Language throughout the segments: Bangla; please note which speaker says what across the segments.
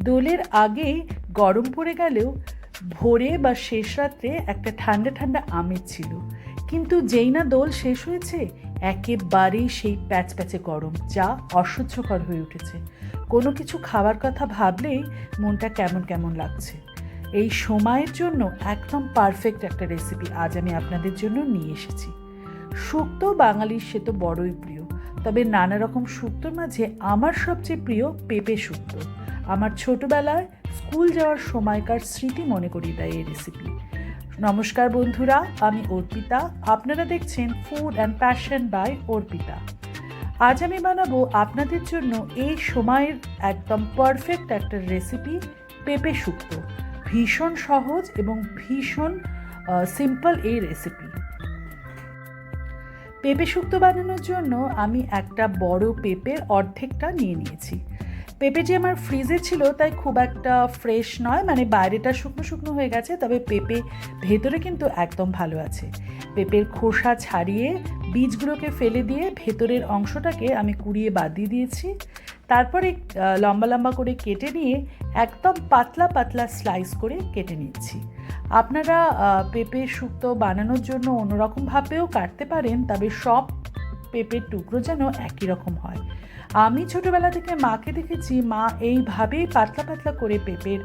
Speaker 1: দোলের আগে গরম পড়ে গেলেও ভোরে বা শেষ রাত্রে একটা ঠান্ডা ঠান্ডা আমেজ ছিল। কিন্তু যেই না দোল শেষ হয়েছে, একেবারেই সেই প্যাচ প্যাচে গরম, যা অসহ্যকর হয়ে উঠেছে। কোনো কিছু খাওয়ার কথা ভাবলেই মনটা কেমন কেমন লাগছে। এই সময়ের জন্য একদম পারফেক্ট একটা রেসিপি আজ আমি আপনাদের জন্য নিয়ে এসেছি। শুক্তো বাঙালির সে তো বড়ই প্রিয়, তবে নানা রকম শুক্তোর মাঝে আমার সবচেয়ে প্রিয় পেঁপে শুক্তো আমার ছোটবেলায় স্কুল যাওয়ার সময়কার স্মৃতি মনে করি দেয় এই রেসিপি নমস্কার বন্ধুরা, আমি অর্পিতা। আপনারা দেখছেন food and passion by Arpita. আজ আমি বানাবো আপনাদের জন্য এই সময়ের একদম পারফেক্ট একটা রেসিপি পেঁপে শুক্তো। ভীষণ সহজ এবং ভীষণ সিম্পল এই রেসিপি পেঁপে শুক্তো বানানোর জন্য আমি একটা বড় পেঁপের অর্ধেকটা নিয়ে নিয়েছি। পেঁপে যে আমার ফ্রিজে ছিল, তাই খুব একটা ফ্রেশ নয়। মানে বাইরেটা শুকনো শুকনো হয়ে গেছে, তবে পেঁপে ভেতরে কিন্তু একদম ভালো আছে। পেঁপের খোসা ছাড়িয়ে, বীজগুলোকে ফেলে দিয়ে ভেতরের অংশটাকে আমি কুড়িয়ে বাদ দিয়ে দিয়েছি। তারপরে লম্বা লম্বা করে কেটে নিয়ে একদম পাতলা পাতলা স্লাইস করে কেটে নিচ্ছি আপনারা পেঁপে শুক্তো বানানোর জন্য অন্যরকমভাবেও কাটতে পারেন, তবে সব পেঁপের টুকরো যেন একই রকম হয়। আমি ছোটবেলা থেকে মাকে দেখেছি, মা এইভাবেই পাতলা পাতলা করে পেঁপের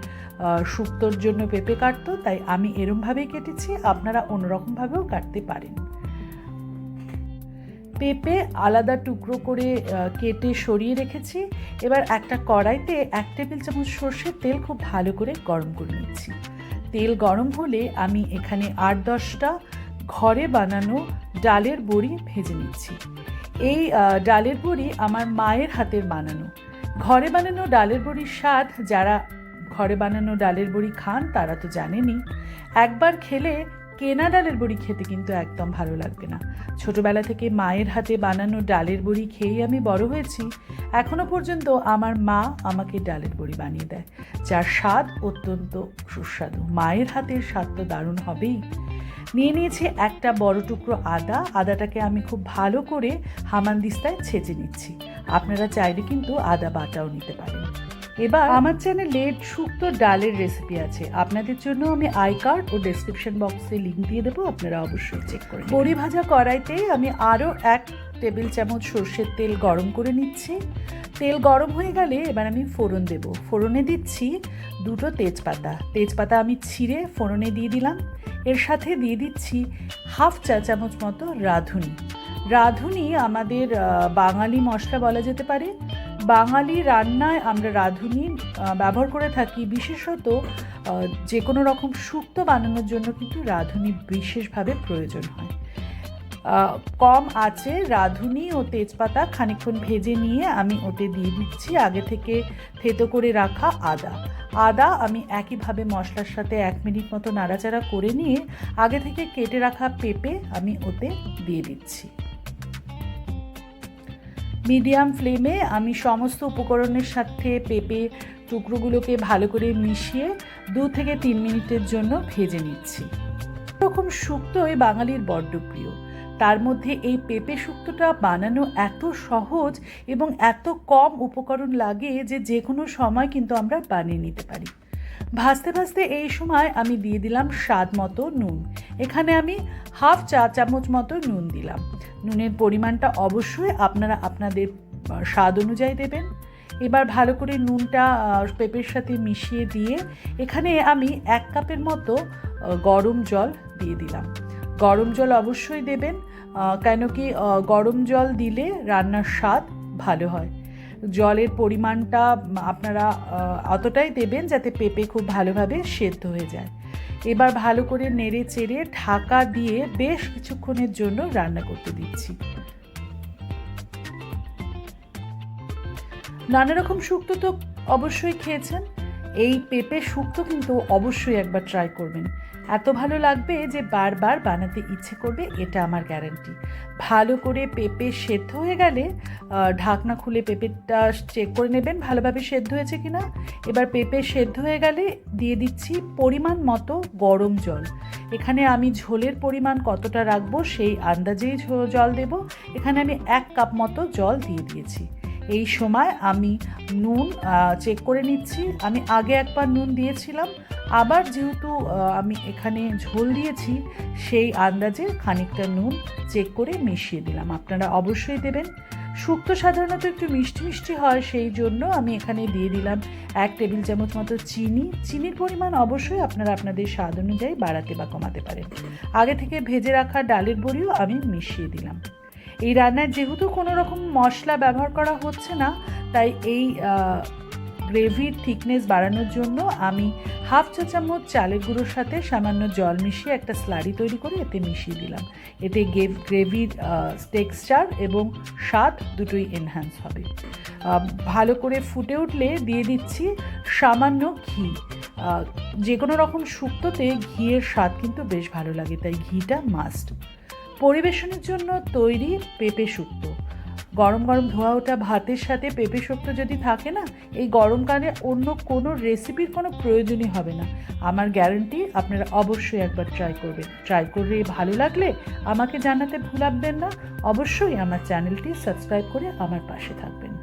Speaker 1: শুক্তোর জন্য পেঁপে কাটতো, তাই আমি এরমভাবেই কেটেছি, আপনারা অন্যরকমভাবেও কাটতে পারেন। পেঁপে আলাদা টুকরো করে কেটে সরিয়ে রেখেছি, এবার একটা কড়াইতে এক টেবিল চামচ সর্ষের তেল খুব ভালো করে গরম করে নিচ্ছি। তেল গরম হলে আমি এখানে আট দশটা ঘরে বানানো ডালের বড়ি ভেজে নিচ্ছি। এই ডালের বড়ি আমার মায়ের হাতের বানানো। ঘরে বানানো ডালের বড়ির স্বাদ, যারা ঘরে বানানো ডালের বড়ি খান তারা তো জানেনই। একবার খেলে কেনা ডালের বড়ি খেতে কিন্তু একদম ভালো লাগবে না। ছোটবেলা থেকে মায়ের হাতে বানানো ডালের বড়ি খেয়েই আমি বড় হয়েছি। এখনও পর্যন্ত আমার মা আমাকে ডালের বড়ি বানিয়ে দেয়। যার স্বাদ অত্যন্ত সুস্বাদু। মায়ের হাতের স্বাদ তো দারুণ হবেই। নিয়ে নিয়েছি একটা বড় টুকরো আদা। আদাটাকে আমি খুব ভালো করে হামানদিস্তায় ছেঁচে নিচ্ছি। আপনারা চাইলে কিন্তু আদা বাটাও নিতে পারেন। এবার আমার চ্যানেলে শুক্তো ডালের রেসিপি আছে। আপনাদের জন্য আমি আই কার্ড ও ডেসক্রিপশন বক্সে লিঙ্ক দিয়ে দেবো, আপনারা অবশ্যই চেক করে বড়ি ভাজা কড়াইতে আমি আরও এক টেবিল চামচ সর্ষের তেল গরম করে নিচ্ছি। তেল গরম হয়ে গেলে এবার আমি ফোড়ন দেব। ফোড়নে দিচ্ছি দুটো তেজপাতা। তেজপাতা আমি ছিঁড়ে ফোড়নে দিয়ে দিলাম। এর সাথে দিয়ে দিচ্ছি হাফ চা চামচ মতো রাঁধুনি। রাঁধুনি আমাদের বাঙালি মশলা বলা যেতে পারে। বাঙালি রান্নায় আমরা রাঁধুনি ব্যবহার করে থাকি। বিশেষত যে কোনো রকম শুক্তো বানানোর জন্য কিন্তু রাঁধুনি বিশেষভাবে প্রয়োজন হয়। কম আছে রাঁধুনি ও তেজপাতা খানিকক্ষণ ভেজে নিয়ে আমি ওতে দিয়ে দিচ্ছি। আগে থেকে থেতো করে রাখা আদা। আদা আমি একইভাবে মশলার সাথে এক মিনিট মতো নাড়াচাড়া করে নিয়ে আগে থেকে কেটে রাখা পেঁপে আমি ওতে দিয়ে দিচ্ছি। মিডিয়াম ফ্লেমে আমি সমস্ত উপকরণের সাথে পেঁপে টুকরোগুলোকে ভালো করে মিশিয়ে দু থেকে তিন মিনিটের জন্য ভেজে নিচ্ছি। এরকম শুক্তোই বাঙালির বড্ড প্রিয়। তার মধ্যে এই পেঁপে শুক্তোটা বানানো এত সহজ এবং এত কম উপকরণ লাগে যে যে কোনো সময় কিন্তু আমরা বানিয়ে নিতে পারি। ভাজতে ভাজতে এই সময় আমি দিয়ে দিলাম স্বাদ মতো নুন। এখানে আমি হাফ চা চামচ মতো নুন দিলাম। নুনের পরিমাণটা অবশ্যই আপনারা আপনাদের স্বাদ অনুযায়ী দেবেন। এবার ভালো করে নুনটা পেঁপের সাথে মিশিয়ে দিয়ে এখানে আমি এক কাপের মতো গরম জল দিয়ে দিলাম। গরম জল অবশ্যই দেবেন কেন কি গরম জল দিলে রান্নার স্বাদ ভালো হয়। জলের পরিমাণটা আপনারা অতটাই দেবেন যাতে পেঁপে খুব ভালোভাবে সেদ্ধ হয়ে যায়। এবার ভালো করে নেড়ে চেড়ে ঢাকা দিয়ে বেশ কিছুক্ষণের জন্য রান্না করতে দিচ্ছি। নানা রকম শুক্তো তো অবশ্যই খেয়েছেন। এই পেঁপে শুক্তো কিন্তু অবশ্যই একবার ট্রাই করবেন। এত ভালো লাগবে যে বারবার বানাতে ইচ্ছে করবে, এটা আমার গ্যারান্টি ভালো করে পেঁপে সেদ্ধ হয়ে গেলে ঢাকনা খুলে পেঁপেটা চেক করে নেবেন ভালোভাবে সেদ্ধ হয়েছে কিনা। এবার পেঁপে সেদ্ধ হয়ে গেলে দিয়ে দিচ্ছি পরিমাণ মতো গরম জল। এখানে আমি ঝোলের পরিমাণ কতটা রাখব সেই আন্দাজেই জল দেব। এখানে আমি এক কাপ মতো জল দিয়ে দিয়েছি। এই সময় আমি নুন চেক করে নিচ্ছি। আমি আগে একবার নুন দিয়েছিলাম। আবার যেহেতু আমি এখানে ঝোল দিয়েছি, সেই আন্দাজে খানিকটা নুন চেক করে মিশিয়ে দিলাম। আপনারা অবশ্যই দেবেন। শুক্তো সাধারণত একটু মিষ্টি মিষ্টি হয়, সেই জন্য আমি এখানে দিয়ে দিলাম এক টেবিল চামচ মতো চিনি। চিনির পরিমাণ অবশ্যই আপনারা আপনাদের স্বাদ অনুযায়ী বাড়াতে বা কমাতে পারেন। আগে থেকে ভেজে রাখা ডালের বড়িও আমি মিশিয়ে দিলাম। এই রান্নায় যেহেতু কোনো রকম মশলা ব্যবহার করা হচ্ছে না, তাই এই গ্রেভির থিকনেস বাড়ানোর জন্য আমি হাফ চা চামচ চালের গুঁড়োর সাথে সামান্য জল মিশিয়ে একটা স্লারি তৈরি করে এতে মিশিয়ে দিলাম। এতে গেভ গ্রেভির টেক্সচার এবং স্বাদ দুটোই এনহ্যান্স হবে। ভালো করে ফুটে উঠলে দিয়ে দিচ্ছি সামান্য ঘি। যে কোনো রকম শুক্তোতে ঘিয়ের স্বাদ কিন্তু বেশ ভালো লাগে, তাই ঘিটা মাস্ট পরিবেশনের জন্য তৈরি পেঁপে শুক্ত। গরম গরম ধোয়া ওটা ভাতের সাথে পেঁপে শুক্ত যদি থাকে না, এই গরমকালে অন্য কোনো রেসিপির কোনো প্রয়োজনই হবে না। আমার গ্যারান্টি আপনারা অবশ্যই একবার ট্রাই করবেন। ট্রাই করলে ভালো লাগলে আমাকে জানাতে ভুলাবেন না। অবশ্যই আমার চ্যানেলটি সাবস্ক্রাইব করে আমার পাশে থাকবেন।